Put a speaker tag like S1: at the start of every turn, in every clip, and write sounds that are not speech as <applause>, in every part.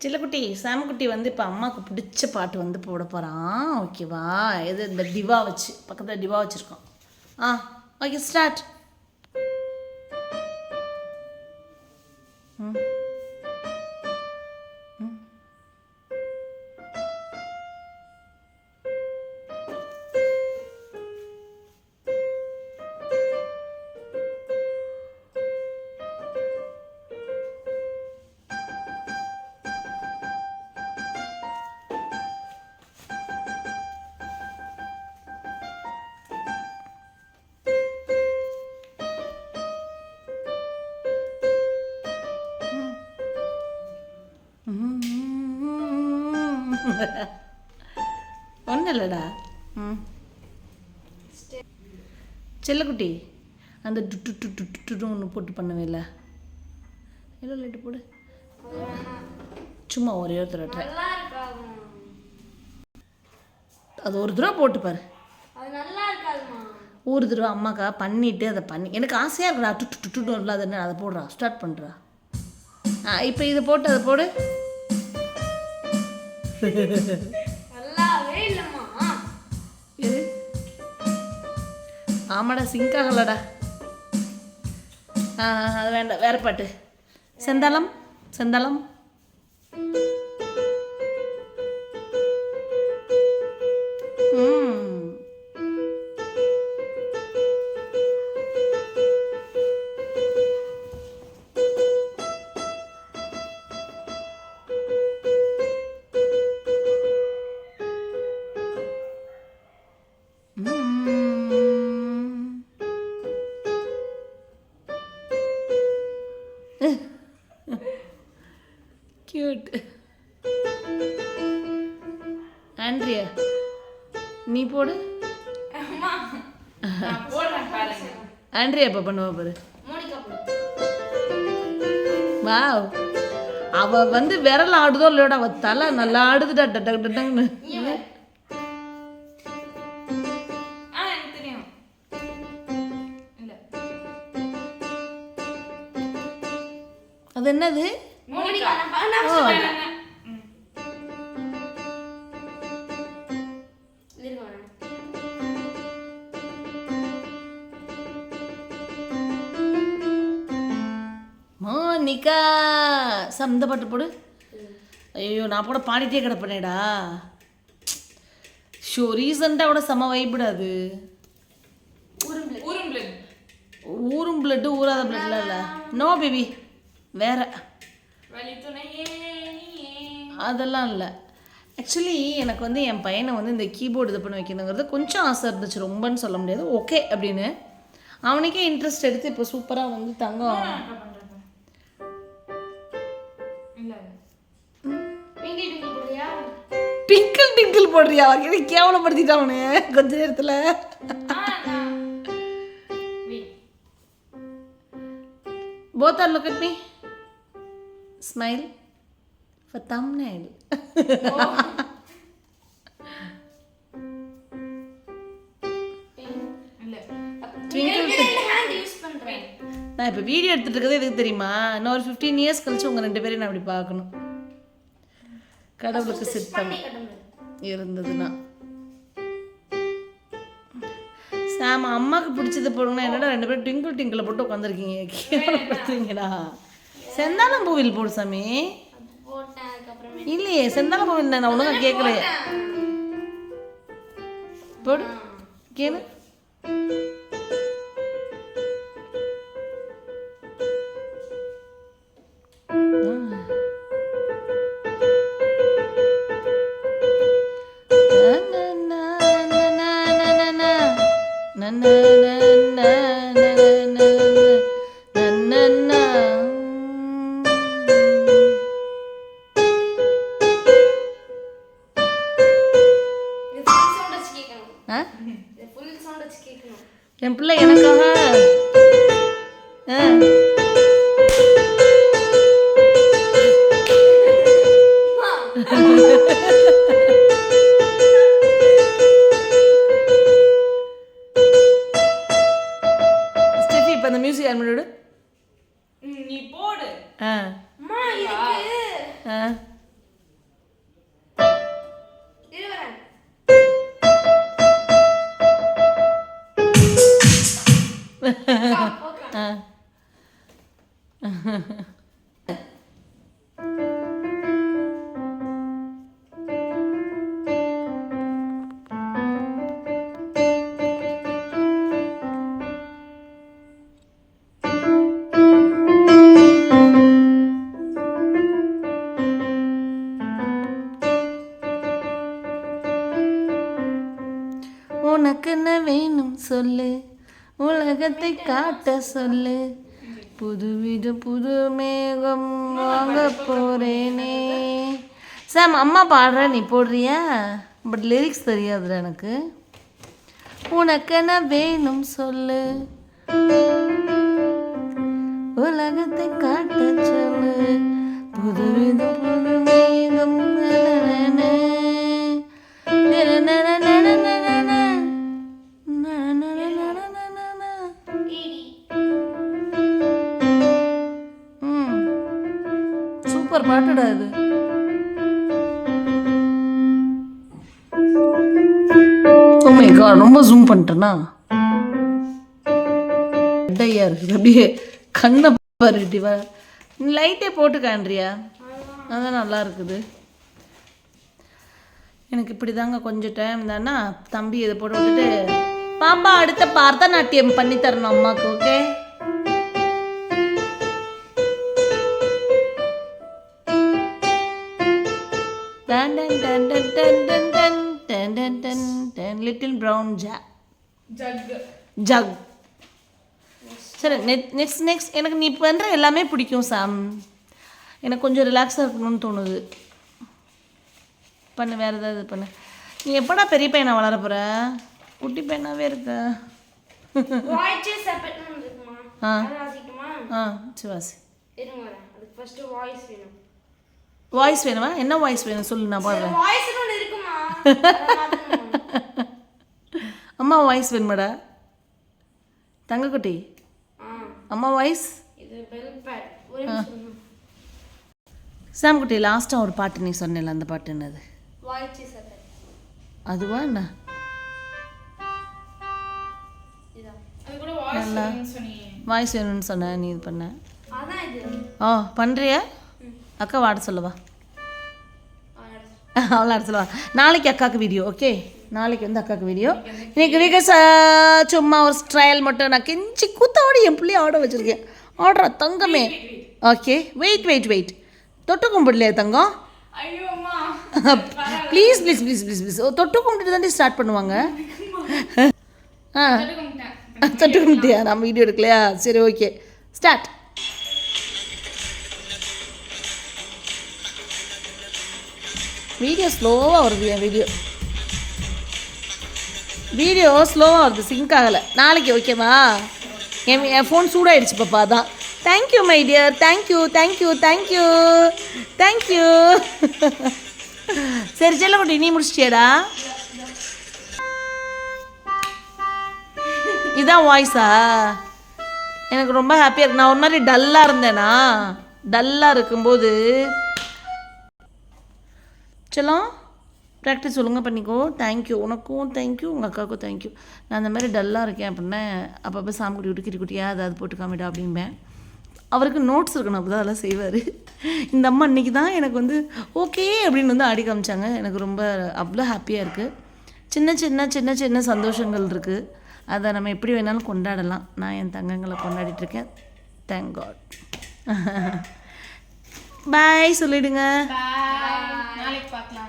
S1: சில்லக்குட்டி சாமக்குட்டி வந்து இப்போ அம்மாவுக்கு பிடிச்ச பாட்டு வந்து போட போகிறான் ஓகேவா எது இந்த டிவா வச்சு பக்கத்தில் டிவா வச்சுருக்கோம் ஆ ஓகே ஸ்டார்ட் ம். இல்லைடா ம் செல்லக்குட்டி அந்த டு டு டு டு டு டுன்னு ஒன்று போட்டு பண்ணவே இல்லை எவ்வளோ லைட்டு போடு சும்மா ஒரே ஒரு தடவை
S2: இருக்காதுமா
S1: அது ஒரு தடவை போட்டு பாரு ஒரு தடவை அம்மாக்கா பண்ணிட்டு அதை பண்ணி எனக்கு ஆசையாக இருக்குடா டு டு டு டு இல்லாதன்னு அதை போடுறா ஸ்டார்ட் பண்ணுறா ஆ இப்போ இதை போட்டு அதை போடு ஆமாடா சிங்க் ஆகலடா. அது வேண்டாம் வேற பாட்டு. செந்தளம் செந்தாளம். கியூட் ஆண்ட்ரியா நீ போடு. ஆண்ட்ரியா இப்போ பண்ணுவா பாரு. வாவ் அவ வந்து விரல் ஆடுதோ இல்லையோட அவ தலை நல்லா ஆடுதுடா டட்டக் டட்டங்னு அது என்னது?
S2: மோனிகா நான். சொல்றேன்.
S1: மோனிகா சார் இந்த பாட்டு போடு. ஐயோ நான் கூட பாடிட்டே கிடப்பனேடா. ஷோ ரீசெண்டாக கூட செம வைப்பிடாது ஊரும் பிளட்டு ஊறாத பிளட்லாம் இல்லை. நோ பேபி வேற. அதெல்லாம் இல்லை. ஆக்சுவலி எனக்கு வந்து என் பையனை வந்து இந்த கீபோர்டு இது பண்ணி வைக்கணுங்கிறது கொஞ்சம் ஆசை இருந்துச்சு. ரொம்பன்னு சொல்ல முடியாது. ஓகே அப்படின்னு. அவனுக்கே இன்ட்ரெஸ்ட் எடுத்து இப்போ சூப்பராக வந்து தங்கம் பிங்கிள் டிங்கிள் போடுறியா? அவருக்கு கேவலப்படுத்திட்டான் அவனு கொஞ்ச நேரத்தில்.
S2: ஆ நான் wait
S1: both are look at me. Smile for thumbnail. நான் இப்போ வீடியோ எடுத்துட்டு இருக்கிறது எதுக்கு தெரியுமா? இன்னும் ஒரு ஃபிஃப்டீன் இயர்ஸ் கழிச்சு உங்கள் ரெண்டு பேரையும் நான் அப்படி பார்க்கணும். கடவுளுக்கு சித்தம் இருந்ததுன்னா. சாம் அம்மாவுக்கு பிடிச்சது போடுங்கன்னா என்னடா ரெண்டு பேரும் ட்விங்கிள் ட்விங்கிள் போட்டு உட்காந்துருக்கீங்க கேவலப்படுத்துறீங்கடா. செந்தாளம் பூவில் போடு சாமி. இல்லையே செந்தாளம் பூவில் நான் ஒழுங்கா கேட்கலையே. போடு கேளு. உலகத்தை காட்ட சொல்லு. புதுவித புது மேகம் வாங்க போறேனே. சாம் அம்மா பாடுற நீ போடுறியா? பட் லிரிக்ஸ் தெரியாதுல எனக்கு. உனக்கு என்ன வேணும் சொல்லு. உலகத்தை காட்ட
S2: Oh
S1: மை காட் ரொம்ப ஜூம் பண்ணிட்டேனா? இருக்குது? அப்படியே கண்ணை பாரு லைட்டே போட்டு காண்றியா அதான் நல்லா இருக்குது. எனக்கு இப்படி தாங்க கொஞ்சம் டைம் தானா? தம்பி இதை போட்டு விட்டுட்டு பாப்பா அடுத்த பரதநாட்டியம் பண்ணி தரணும் அம்மாவுக்கு okay done done done done டன் dun. Little brown jug. Jug சரி நெக்ஸ்ட் நெக்ஸ்ட் நெக்ஸ்ட் எனக்கு நீ பண்ணுற எல்லாமே பிடிக்கும் சாம். எனக்கு கொஞ்சம் ரிலாக்ஸாக இருக்கணும்னு தோணுது. பண்ணு வேறு ஏதாவது பண்ணு. நீ எப்படா பெரிய பையனா வளர போகிற குட்டி பையனாவே இருக்க. ஆ. ஆ சிவாசி
S2: வாய்ஸ் வேணுமா.
S1: என்ன வாய்ஸ் வேணும்? சொல்லு நான் பாடுறேன் <laughs>
S2: வாய்ஸ்னு ஒன்று இருக்குமா அதை மாத்தணுமா?
S1: அம்மா வாய்ஸ் வேணுமாடா? தங்கக்குட்டி. அம்மா வாய்ஸ்? சாம் குட்டி லாஸ்ட்டாக ஒரு பாட்டு நீ சொன்னேல அந்த பாட்டு என்னது? அதுவா என்ன?
S3: வாய்ஸ் வேணும்னு
S1: சொன்ன நீ இது பண்ண. ஓ பண்ணுறியா அக்கா வாட சொல்லவா? ஆட <laughs> சொல்லவா? நாளைக்கு அக்காவுக்கு வீடியோ ஓகே நாளைக்கு வந்து அக்காவுக்கு வீடியோ இன்னைக்கு வீக்கஸ் சும்மா ஒரு ஸ்ட்ரைல் மட்டும் நான் கெஞ்சி கூத்தாடி என் பிள்ளைய ஆட வச்சிருக்கேன். ஆடுறா தங்கமே. ஓகே வெயிட் வெயிட் வெயிட் தொட்டு கும்பிடலையா தங்கம்? Please please please please please தொட்டு கும்பிட்டு தாண்டி ஸ்டார்ட் பண்ணுவாங்க. ஆ. தொட்டு கும்பிட்டியா? நான் வீடியோ எடுக்கலையா? சரி ஓகே ஸ்டார்ட் வீடியோ ஸ்லோவாக வருது என் வீடியோ வீடியோ ஸ்லோவாக வருது சிங்க் ஆகலை. நாளைக்கு ஓகேவா என் என் ஃபோன் சூடாயிடுச்சு பாப்பா அதான். Thank you my dear thank you thank you thank you thank you சரி செல்லக்குட்டி நீ முடிச்சிட்டியடா? இதான் வாய்ஸா எனக்கு ரொம்ப ஹாப்பியாக இருக்கு. நான் ஒரு மாதிரி டல்லாக இருந்தேனா? டல்லாக இருக்கும்போது செல்லம்? ப்ராக்டிஸ் ஒழுங்காக பண்ணிக்கோ. தேங்க்யூ உனக்கும் தேங்க்யூ உங்கள் அக்காவுக்கும் தேங்க்யூ நான் அந்த மாதிரி டல்லாக இருக்கேன் அப்படின்னா அப்பப்போ சாமிக்குடி விட்டு கிட்டி குட்டியாக அதை போட்டு காமிடா அப்படிம்பேன். அவருக்கு நோட்ஸ் இருக்கணும். அப்போ தான் அதெல்லாம் செய்வார். இந்த அம்மா அன்றைக்கி தான் எனக்கு வந்து ஓகே அப்படின்னு வந்து ஆடி காமிச்சாங்க. எனக்கு ரொம்ப அவ்வளோ ஹாப்பியாக இருக்குது சின்ன சின்ன சின்ன சின்ன சந்தோஷங்கள் இருக்குது அதை நம்ம எப்படி வேணாலும் கொண்டாடலாம். நான் என் தங்கங்களை கொண்டாடிட்டுருக்கேன் தேங்க் காட் பாய் <laughs> சொல்லிடுங்க.
S3: நாளைக்கு பார்க்கலாம்.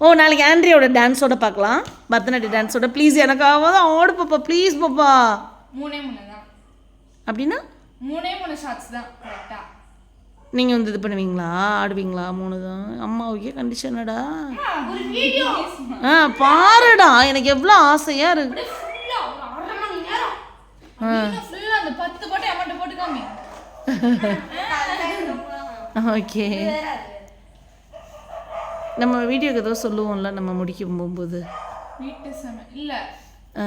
S1: ஓ நாளைக்கு ஆண்ட்ரியோட டான்ஸோட பார்க்கலாம். பரதநாட்டிய டான்ஸோட ப்ளீஸ் எனக்காக தான் ஆடு பாப்பா. ப்ளீஸ் பாப்பா.
S3: மூணே மூணு தான்.
S1: அப்படின்னா?
S3: மூணே மூணு ஷார்ட்ஸ் தான். கரெக்டா
S1: நீங்கள் வந்து இது பண்ணுவீங்களா? ஆடுவீங்களா? மூணு தான். அம்மாவுக்கே கண்டிஷனடா
S2: ஒரு வீடியோ
S1: ஆ பாருடா. எனக்கு எவ்வளோ ஆசையாக இருக்கு.
S2: ஃபுல்லா <laughs> ஒரு அரை மணி நேரம்
S3: ஃபுல்லா அந்த பத்து போட்டு அமௌண்ட் போட்டு காமி
S1: ஓகே நம்ம வீடியோக்கு ஏதோ சொல்லுவோம்ல நம்ம முடிக்கும் போகும்போது.
S3: வீட்டு சமை இல்ல.
S1: ஆ.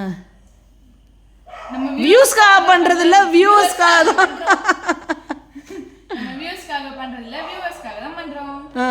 S3: நம்ம
S1: வியூஸ்க்காக பண்ணுறது இல்லை வியூவர்ஸ்க்காக தான்.
S3: வியூஸ்க்காக பண்றது இல்ல வியூவர்ஸ்க்காக தான் பண்றோம்.
S1: ஆ.